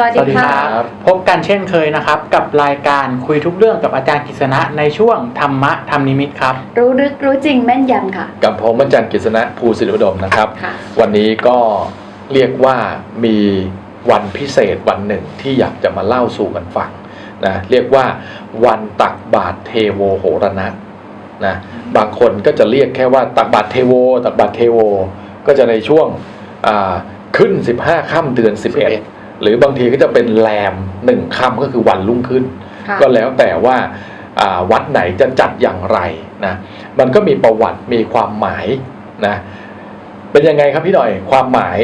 สวัสดีค่ะพบกันเช่นเคยนะครับ กับรายการคุยทุกเรื่องกับอาจารย์กฤษณะในช่วงธรรมะธรรมนิมิตครับ รู้ลึกรู้จริงแม่นยำค่ะ กับผมอาจารย์กฤษณะภูสิริวดมนะครับ ค่ะ วันนี้ก็เรียกว่ามีวันพิเศษวันหนึ่งที่อยากจะมาเล่าสู่กันฟังนะเรียกว่าวันตักบาตรเทโวโหรณะนะบางคนก็จะเรียกแค่ว่าตักบาตรเทโว ตักบาตรเทโว ก็จะในช่วงอ่าขึ้น 15ค่ำเดือน 11 หรือบางทีก็จะเป็นแรมหนึ่งค่ำก็คือวันรุ่งขึ้นค่ะก็แล้วแต่ว่าอ่าวัดไหนจะจัดอย่างไรนะมันก็มีประวัติมีความหมายนะเป็นยังไงครับพี่หน่อยความหมาย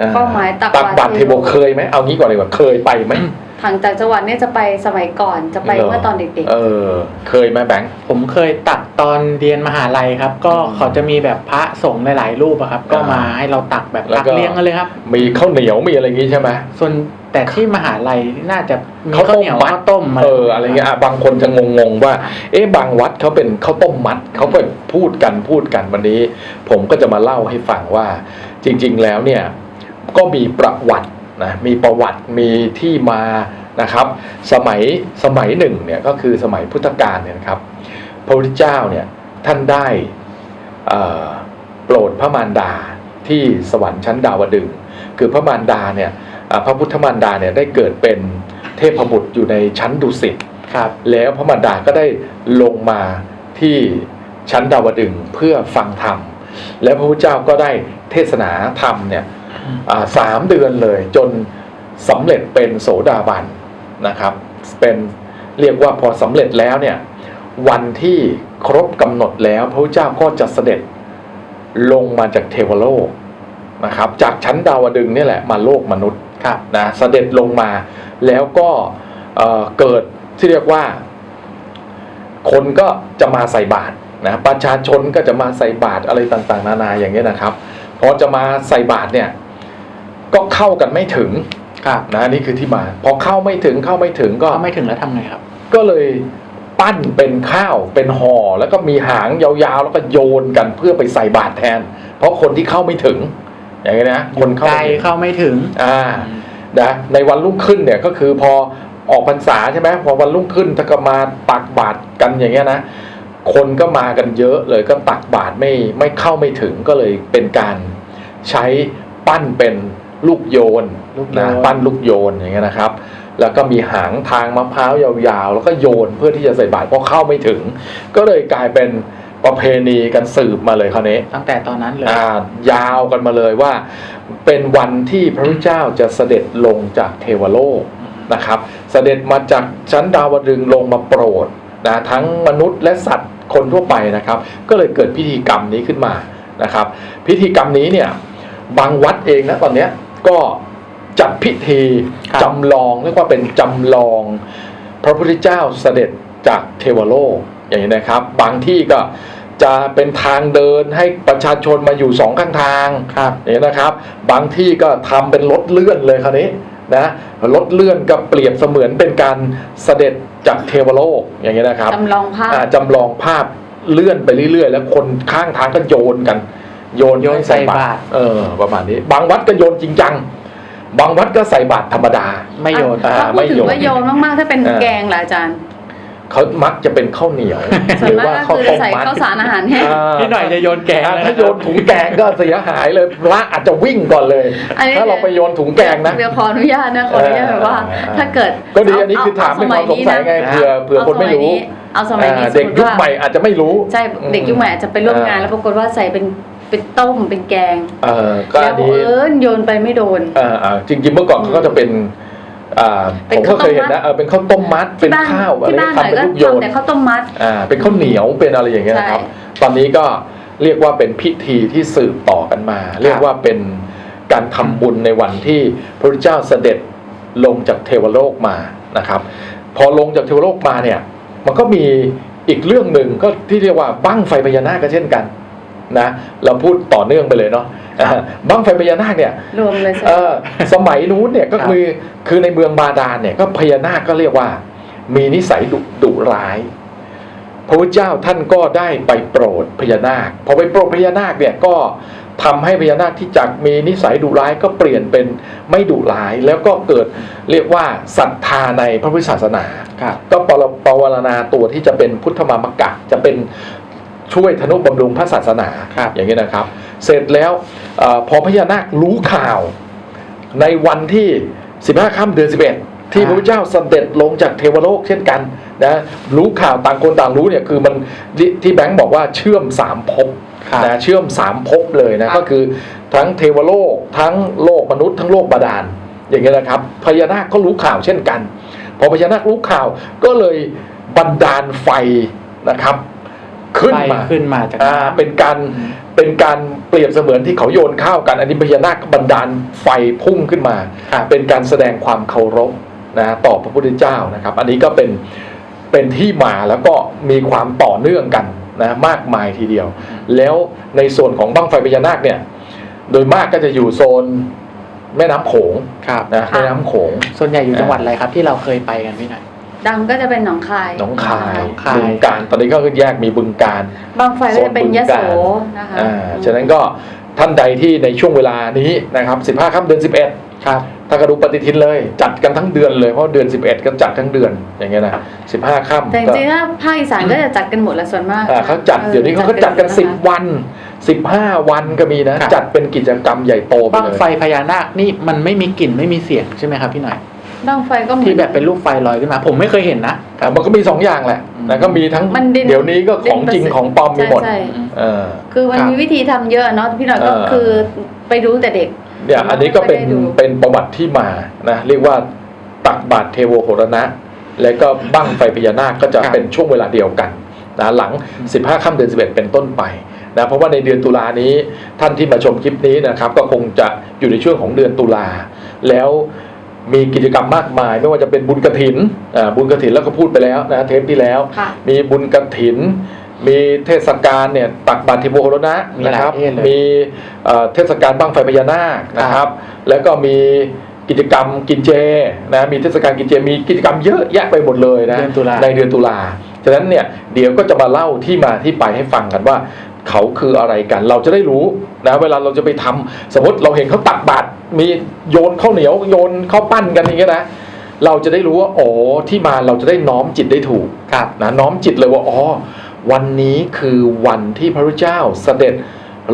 อ่ความหมายตักตักบาบาตตรรเทเทโวโวเคยไหมเอางี้ก่อนเลยว่าเคยไปไหมถังจากจังหวัดเนี่ยจะไปสมัยก่อนจะไปเหรอเมื่อตอนเด็กเออ เคยไหมแบงค์ผมเคยตักตอนเรียนมหาลัยครับ ก็อืมเขาจะมีแบบพระสงฆ์หลายๆรูปอะครับ ก็อ่ามมาให้เราตักแบบแล้วตักก็เลี้ยงกันเลยครับ มีข้าวเหนียวมีอะไรอย่างงี้ใช่ไหมส่วนแต่ที่มหาลัยน่าจะมีข้าวข้าวต้มเหนียวมัดข้าวต้มมาเอออะไรเงี้ยอะบางคนจะงงๆว่า เอ๊ะบางวัดเขาเป็นข้าวต้มมัดเขาก็พูดกันพูดกันวันนี้ ผมก็จะมาเล่าให้ฟังว่า จริง ๆ แล้วเนี่ย ก็มีประวัตินะมีประวัติมีที่มานะครับ สมัยสมัยหนึ่งเนี่ยก็คือสมัยพุทธกาลเนี่ยนะครับ พระพุทธเจ้าเนี่ยท่านได้เอ่อโปรดพระมารดาที่สวรรค์ชั้นดาวดึงส์คือพระมารดาเนี่ยอ่าพระพุทธมารดาเนี่ยได้เกิดเป็นเทพบุตรอยู่ในชั้นดุสิตครับแล้วพระมารดาก็ได้ลงมาที่ชั้นดาวดึงส์เพื่อฟังธรรม แล้วพระพุทธเจ้าก็ได้เทศนาธรรมเนี่ยอ่า สามเดือนเลยจนสำเร็จเป็นโสดาบันนะครับ เป็นเรียกว่าพอสำเร็จแล้วเนี่ยวันที่ครบกำหนดแล้วพระพุทธเจ้าก็จะเสด็จลงมาจากเทวโลกนะครับ จากชั้นดาวดึงส์เนี่ยแหละมาโลกมนุษย์ครับนะเสด็จลงมาแล้วก็เอ่อเกิดที่เรียกว่า คนก็จะมาใส่บาตรนะประชาชนก็จะมาใส่บาตรอะไรต่างๆ นานาอย่างเงี้ยนะครับพอจะมาใส่บาตรเนี่ย ก็เข้ากันไม่ถึงครับนะนี่คือที่มา พอเข้าไม่ถึงเข้าไม่ถึงก็ก็ไม่ถึงแล้วทำไงครับ ก็เลยปั้นเป็นข้าวเป็นห่อแล้วก็มีหางยาวๆ แล้วก็โยนกันเพื่อไปใส่บาตรแทน เพราะคนที่เข้าไม่ถึง อย่างเงี้ยนะคนเข้าไกลไม่ถึงเข้าไม่ถึงอ่านะในวันรุ่งขึ้นเนี่ยก็คือพอออกพรรษาใช่ไหมพอวันรุ่งขึ้นถ้าก็มาตักบาตรกันอย่างเงี้ยนะคนก็มากันเยอะเลยก็ตักบาตรไม่ไม่เข้าไม่ถึงก็เลยเป็นการใช้ปั้นเป็น ลูกโยนลูกโยน นะปั้นลูกโยนอย่างเงี้ยนะครับ แล้วก็มีหางทางมะพร้าวยาวๆ แล้วก็โยนเพื่อที่จะใส่บาตรเพราะเข้าไม่ถึง ก็เลยกลายเป็นประเพณีกันสืบมาเลยคราวนี้ ตั้งแต่ตอนนั้นเลย อ่ายาวกันมาเลยว่า เป็นวันที่พระพุทธเจ้าจะเสด็จลงจากเทวโลกนะครับ เสด็จมาจากชั้นดาวดึงส์ลงมาโปรดนะทั้งมนุษย์และสัตว์คนทั่วไปนะครับ ก็เลยเกิดพิธีกรรมนี้ขึ้นมานะครับ พิธีกรรมนี้เนี่ยบางวัดเองนะตอนเนี้ย ก็จัดพิธีครับ จำลองเรียกว่าเป็นจำลอง พระพุทธเจ้าเสด็จจากเทวโลกอย่างนี้นะครับ บางที่ก็จะเป็นทางเดินให้ประชาชนมาอยู่สองข้างทาง ครับ อย่างนี้นะครับบางที่ก็ทำเป็นรถเลื่อนเลยคราวนี้นะรถเลื่อนก็เปรียบเสมือนเป็นการเสด็จจากเทวโลกอย่างนี้นะครับๆจำลองภาพ อ่าจำลองภาพเลื่อนไปเรื่อยๆ แล้วคนข้างทางก็โยนกัน โยนโยนให้ใส่บาตรเออ ประมาณนี้ บางวัดก็โยนจริงจัง บางวัดก็ใส่บาตรธรรมดา ไม่โยนอ่าถ้าพูไม่ดถึโยงนว่าโยนมากๆ ถ้าเป็นอ่าแกงล่ะอาจารย์เขามักจะเป็นข้าวเหนียวส่วนมากก็คือจะใส่ข้าวสารอาหารแห้งอ่าพี่หน่อยจะโยนแกงอ่าเลยถ้านะโยนถุงแกงก็เสียหายเลยพระอาจจะวิ่งก่อนเลยอันนี้ถ้าเราไปโยนถุงแกงนะเดี๋ยวขออนุญาตนะขออนุญาตแบบว่าอ่า ถ้าเกิดก็ดีอันนี้คือถามเป็นความสงสัยไงเผื่อเผื่อคนไม่รู้เอาสมัยนี้อ่าสเด็มกมติยุคว่าใหม่อาจจะไม่รู้ใช่เด็กยุคใหม่อาจจะไปร่วมงานอ่าแล้วปรากฏว่าใส่เป็น เป็นต้มเป็นแกงเออก็แล้อัวนนี้เอิญโยนไปไม่โดนอ่าอ่าจริงๆเมื่อก่อนเขาก็จะเป็นอ่าเป็ผนมข้าก็วต้มเคยเห็นนะเออเป็นข้าวต้มมัดเป็นที่บ้านข้าวอะไรที่บ้านหน่อยทำเป็นก็ลูกโยนทำแต่ข้าวต้มมัด อ่าเป็นข้าวเหนียวเป็นอะไรอย่างเงี้ยนะครับ ใช่ ตอนนี้ก็เรียกว่าเป็นพิธีที่สืบต่อกันมา เรียกว่าเป็นการทำบุญในวันที่พระพุทธเจ้าเสด็จลงจากเทวโลกมานะครับ พอลงจากเทวโลกมาเนี่ย มันก็มีอีกเรื่องหนึ่งก็ที่เรียกว่าบั้งไฟพญานาคก็เช่นกัน นะเราพูดต่อเนื่องไปเลยเนาะอ่าบั้งไฟพญานาคเนี่ยรวมเลยใช่ไหเอมอสมัยนู้นเนี่ยก็ครับคือคือในเมืองบาดาลเนี่ยก็พญานาคก็เรียกว่า มีนิสัยดุดุร้าย พระพุทธเจ้าท่านก็ได้ไปโปรดพญานาคพอไปโปรดพญานาคเนี่ยก็ทำให้พญานาคที่จากมีนิสัยดุร้ายก็เปลี่ยนเป็นไม่ดุร้าย แล้วก็เกิดเรียกว่าศรัทธาในพระพุทธศาสนาครับก็ปรปวารณาตัวที่จะเป็นพุทธมามกะจะเป็น ช่วยธนุบำรุงพระศาสนาครับ อย่างนี้นะครับ เสร็จแล้วเออพอพญานาครู้ข่าวในวันที่ 15ค่ำเดือน 11 ที่พระพุทธเจ้าเสด็จลงจากเทวโลกเช่นกันนะรู้ข่าวต่างคนต่างรู้เนี่ยคือมันที่ที่แบงค์บอกว่าเชื่อมสามภพครับนะเชื่อมสามภพเลยนะครับก็คือทั้งเทวโลก ทั้งโลกมนุษย์ทั้งโลกบาดาลอย่างเงี้ยนะครับพญานาคก็รู้ข่าวเช่นกัน พอพญานาครู้ข่าวก็เลยบันดาลไฟนะครับ ขึ้นไฟมาขึ้นมาจากอ่าน้ำเป็นการเป็นการเปรียบเสมือนที่เขาโยนข้าวกัน อันนี้พญานาคก็บันดาลไฟพุ่งขึ้นมาครับเป็นการแสดงความเคารพนะต่อพระพุทธเจ้านะครับ อันนี้ก็เป็นเป็นที่มาแล้วก็มีความต่อเนื่องกันนะมากมายทีเดียว แล้วในส่วนของบั้งไฟพญานาคเนี่ย โดยมากก็จะอยู่โซนแม่น้ำโขงครับนะค่ะแม่น้ำโขงส่วนใหญ่อยู่จังหวัดอะไรครับที่เราเคยไปกันพี่หน่อย ดังก็จะเป็นหนองคาย หนองคายหนองคาย บึงการ ตอนนี้ก็แยกมีบึงการ บางไฟก็จะเป็นยโสนะคะอ่า ฉะนั้นก็ท่านใดที่ในช่วงเวลานี้นะครับ 15ค่ำเดือน 11 ครับ ถ้ากระดูปฏิทินเลย จัดกันทั้งเดือนเลย เพราะเดือน 11 ก็จัดทั้งเดือน อย่างเงี้ยนะ 15ค่ำแต่จก็ริงๆถ้าภาคอีสานก็จะจัดกันหมดละส่วนมากอ่าเขาจัดออเดี๋ยวนี้เขาก็จัดกันหมด10 วัน 15 วันก็มีนะ ครับ จัดเป็นกิจกรรมใหญ่โตไปบ้างเลย ไฟพญานาคนี่มันไม่มีกลิ่นไม่มีเสียงใช่ไหมครับพี่หน่อย บ้างไฟก็เหมือน ที่แบบเป็นลูกไฟลอยขึ้นมา ผมไม่เคยเห็นนะอ่ามันก็มี2อย่างแหละอืมนะก็มีทั้งมันดินเดี๋ยวนี้ก็ของจริงดินของปลอมมีหมดใช่เออๆคือมันครับมีวิธีทำเยอะเนาะพี่หน่อยก็เออ คือไปรู้แต่เด็กเนี่ยอันนี้ก็เป็นไม่ได้ดู เป็นประวัติที่มานะเรียกว่าตักบาตรเทโวโหรณะ และก็บั้งไฟพญานาคก็จะครับเป็นช่วงเวลาเดียวกันนะหลัง 15ค่ำเดือน 11 เป็นต้นไปนะเพราะว่าในเดือนตุลานี้ท่านที่มาชมคลิปนี้นะครับ ก็คงจะอยู่ในช่วงของเดือนตุลาแล้ว มีกิจกรรมมากมาย ไม่ว่าจะเป็นบุญกระถินอ่าบุญกระถินแล้วก็พูดไปแล้วนะเทปที่แล้วค่ะมีบุญกระถิน มีเทศกาลเนี่ยตักบาตรเทโวโหรณะมีหลายนะครับประเทศเลยมีเอ่อเทศกาลบั้งไฟพญานาคนะครับ แล้วก็มีกิจกรรมกินเจนะมีเทศกาลกินเจมีกิจกรรมเยอะแยะไปหมดเลยนะเดือนตุลาในเดือนตุลาฉะนั้นเนี่ยเดี๋ยวก็จะมาเล่าที่มาที่ไปให้ฟังกันว่า เขาคืออะไรกัน เราจะได้รู้นะเวลาเราจะไปทำสมมติเราเห็นเขาตักบาตร มีโยนข้าวเหนียวโยนข้าวปั้นกันอย่างเงี้ยนะเราจะได้รู้ว่าอ๋อที่มาเราจะได้น้อมจิตได้ถูกครับนะน้อมจิตเลยว่าอ๋อวันนี้คือวันที่พระพุทธเจ้าเสด็จ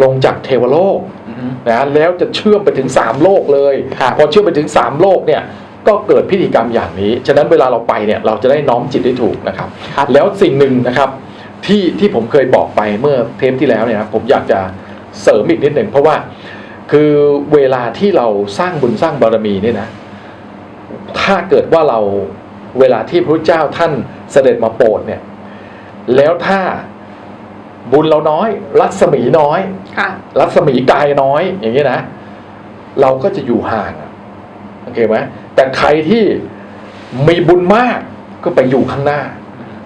ลงจากเทวโลกอือฮึนะแล้วจะเชื่อมไปถึง3โลกเลยครับพอเชื่อมไปถึง3โลกเนี่ยก็เกิดพิธีกรรมอย่างนี้ ฉะนั้นเวลาเราไปเนี่ยเราจะได้น้อมจิตได้ถูกนะครับครับแล้วสิ่งหนึ่งนะครับที่ที่ผมเคยบอกไปเมื่อเทปที่แล้วเนี่ยครับผมอยากจะเสริมอีกนิดหนึ่งเพราะว่า คือเวลาที่เราสร้างบุญสร้างบารมีเนี่ยนะ ถ้าเกิดว่าเราเวลาที่พระพุทธเจ้าท่านเสด็จมาโปรดเนี่ย แล้วถ้าบุญเราน้อย รัศมีน้อยค่ะรัศมีกายน้อย อย่างนี้นะ เราก็จะอยู่ห่างอะโอเคไหมแต่ใครที่มีบุญมากก็ไปอยู่ข้างหน้า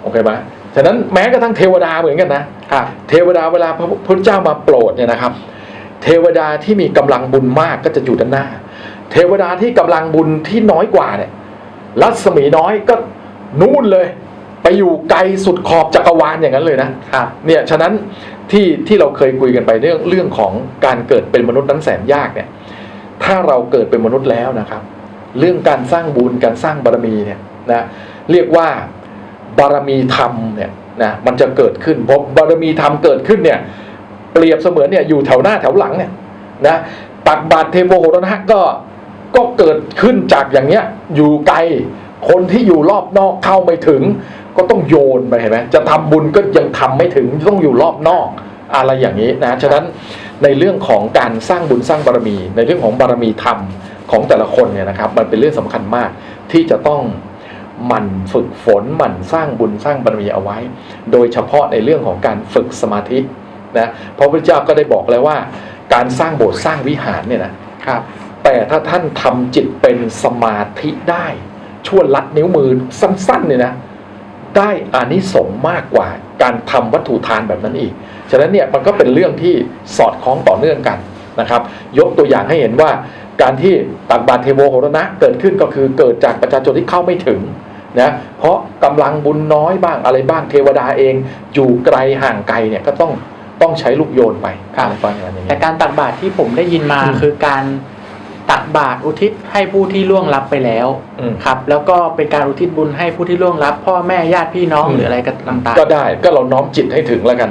โอเคไหมฉะนั้นแม้กระทั่งเทวดาเหมือนกันนะครับเทวดาเวลาพระพุทธเจ้ามาโปรดเนี่ยนะครับ เทวดาที่มีกำลังบุญมากก็จะอยู่ด้านหน้า เทวดาที่กำลังบุญที่น้อยกว่าเนี่ยรัศมีน้อยก็นู่นเลย ไปอยู่ไกลสุดขอบจักรวาลอย่างนั้นเลยนะครับเนี่ยฉะนั้นที่ที่เราเคยคุยกันไปเรื่องเรื่องของการเกิดเป็นมนุษย์นั้นแสนยากเนี่ย ถ้าเราเกิดเป็นมนุษย์แล้วนะครับ เรื่องการสร้างบุญการสร้างบารมีเนี่ยนะเรียกว่าบารมีธรรมเนี่ยนะมันจะเกิดขึ้นพอบารมีธรรมเกิดขึ้นเนี่ย เปรียบเสมือนเนี่ยอยู่แถวหน้าแถวหลังเนี่ยนะตักบาตรเทโวโหรณะก็ก็เกิดขึ้นจากอย่างเนี้ยอยู่ไกลคนที่อยู่รอบนอกเข้าไม่ถึง ก็ต้องโยนไปเห็นไหมจะทำบุญก็ยังทำไม่ถึงต้องอยู่รอบนอกอะไรอย่างนี้นะฉะนั้นในเรื่องของการสร้างบุญสร้างบารมี ในเรื่องของบารมีธรรมของแต่ละคนเนี่ยนะครับ มันเป็นเรื่องสำคัญมากที่จะต้องหมั่นฝึกฝนหมั่นสร้างบุญสร้างบารมีเอาไว้ โดยเฉพาะในเรื่องของการฝึกสมาธิ นะเพราะพระเจ้าก็ได้บอกแล้วว่า การสร้างโบสถ์สร้างวิหารเนี่ยนะครับ แต่ถ้าท่านทำจิตเป็นสมาธิได้ช่วยลัดนิ้วมือสั้นๆเนี่ยนะได้อานิสงส์มากกว่าการทำวัตถุทานแบบนั้นอีก ฉะนั้นเนี่ยมันก็เป็นเรื่องที่สอดคล้องต่อเนื่องกันนะครับ ยกตัวอย่างให้เห็นว่าการที่ตักบาตรเทโวโหรณะเกิดขึ้นก็คือเกิดจากประชาชนที่เข้าไม่ถึงนะเพราะกำลังบุญน้อยบ้างอะไรบ้างเทวดาเอง อยู่ไกลห่างไกลเนี่ยก็ต้อง ต้องใช้ลูกโยนไปครับ อะไรประมาณอย่างแต่นี้การตักบาตรที่ผมได้ยินมาอืม คือการตักบาตรอุทิศให้ผู้ที่ล่วงลับไปแล้วอืม ครับ แล้วก็เป็นการอุทิศบุญให้ผู้ที่ล่วงลับ พ่อแม่ญาติพี่น้องอืม หรืออะไรก็ต่างๆก็ได้ก็เราน้อมจิตให้ถึงแล้วกัน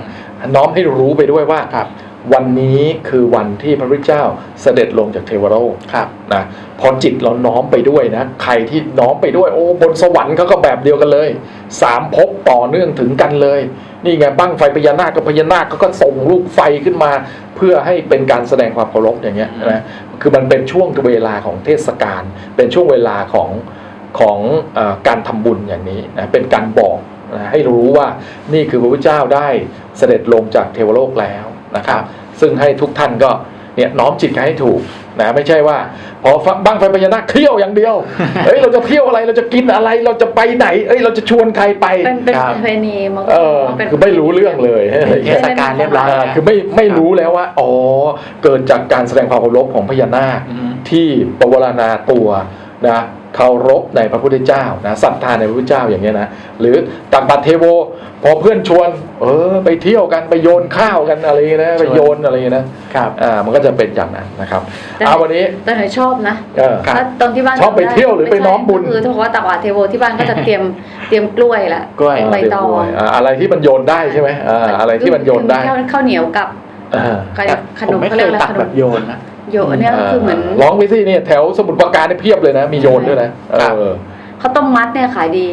น้อมให้รู้ไปด้วยว่าครับ วันนี้คือวันที่พระพุทธเจ้าเสด็จลงจากเทวโลกครับ นะพอจิตเราน้อมไปด้วยนะ ใครที่น้อมไปด้วยโอ้บนสวรรค์เขาก็แบบเดียวกันเลยสามภพต่อเนื่องถึงกันเลย นี่ไงบั้งไฟพญานาคกับพญานาคเขาก็ส่งลูกไฟขึ้นมา เพื่อให้เป็นการแสดงความเคารพอย่างเงี้ยนะคือมันเป็นช่วงเวลาของเทศกาลเป็นช่วงเวลาของของเออการทำบุญอย่างนี้นะเป็นการบอกนะให้รู้ว่านี่คือพระพุทธเจ้าได้เสด็จลงจากเทวโลกแล้วนะครับ ซึ่งให้ทุกท่านก็เนี่ยน้อมจิตกันให้ถูก นะไม่ใช่ว่า พอบ้างไฟพญานาคเที่ยวอย่างเดียวเฮ้ยเราจะเที่ยวอะไรเราจะกินอะไรเราจะไปไหนเอ้ยเราจะชวนใครไปเป็นเป็นครับประเพณีมันก็เออเป็นคือไม่รู้เรื่องเลยอะไรเทเงี้ยศกาลเรียบร้อยอ่าแล้วคือไม่ไม่รู้แล้วว่าอ๋อเกิดจากการแสดงความเคารพของพญานาคอืมที่ปวารณาตัวนะ เคารพในพระพุทธเจ้านะศรัทธาในพระพุทธเจ้าอย่างเงี้ยนะหรือตักบาตรเทโว พอเพื่อนชวน เออ ไปเที่ยวกันไปโยนข้าวกันอะไรนะไปโยนอะไรนะครับอ่ามันก็จะเป็นอย่างนั้นนะครับแต่เอาวันนี้แต่หนูชอบนะเออครับถ้าตอนที่บ้านชอบไปเที่ยวหรือไปน้อมบุญก็คือถ้าบอกว่าตักบาตรเทโวที่บ้านก็จะเตรียมเตรียมกล้วยละกล้วยใบตองเรียบร้ยาอะไรที่มันโยนได้ใช่ไหมอ่าอะไรที่มันโยนได้ข้าวข้าวเหนียวกับอ่าแต่ขผนมมไม่เขาเคเรียกยอะไรตักขนแบมบโยนนะ โยนเนี่ยก็คือเหมือนร้องไปสิเนี่ยแถวสมุทรปราการเนี่ยเพียบเลยนะ มีโยนด้วยนะเอครับอข้าวต้มมัดเนี่ยขายดี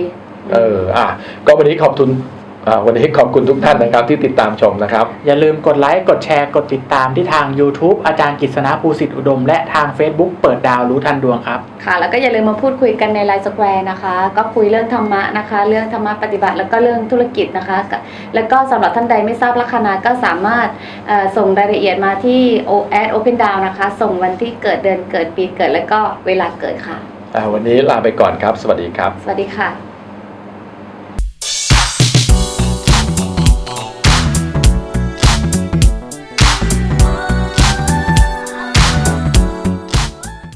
เอออะก็วันนี้ขอบคุณอ่า วันนี้ขอบคุณทุกท่านนะครับที่ติดตามชมนะครับ อย่าลืมกดไลค์ กดแชร์ กดติดตามที่ทาง YouTube อาจารย์กิษณะภูสิทธิอุดม และทาง Facebook เปิดดาวรู้ทันดวงครับ ค่ะ แล้วก็อย่าลืมมาพูดคุยกันในไลน์สแควร์นะคะ ก็คุยเรื่องธรรมะนะคะ เรื่องธรรมะปฏิบัติแล้วก็เรื่องธุรกิจนะคะ แล้วก็สำหรับท่านใดไม่ทราบลัคนาก็สามารถเอ่อส่งรายละเอียดมาที่ o at open down นะคะ ส่งวันที่เกิดเดือนเกิดปีเกิดแล้วก็เวลาเกิดค่ะอ่าวันนี้ลาไปก่อนครับ สวัสดีครับ สวัสดีค่ะ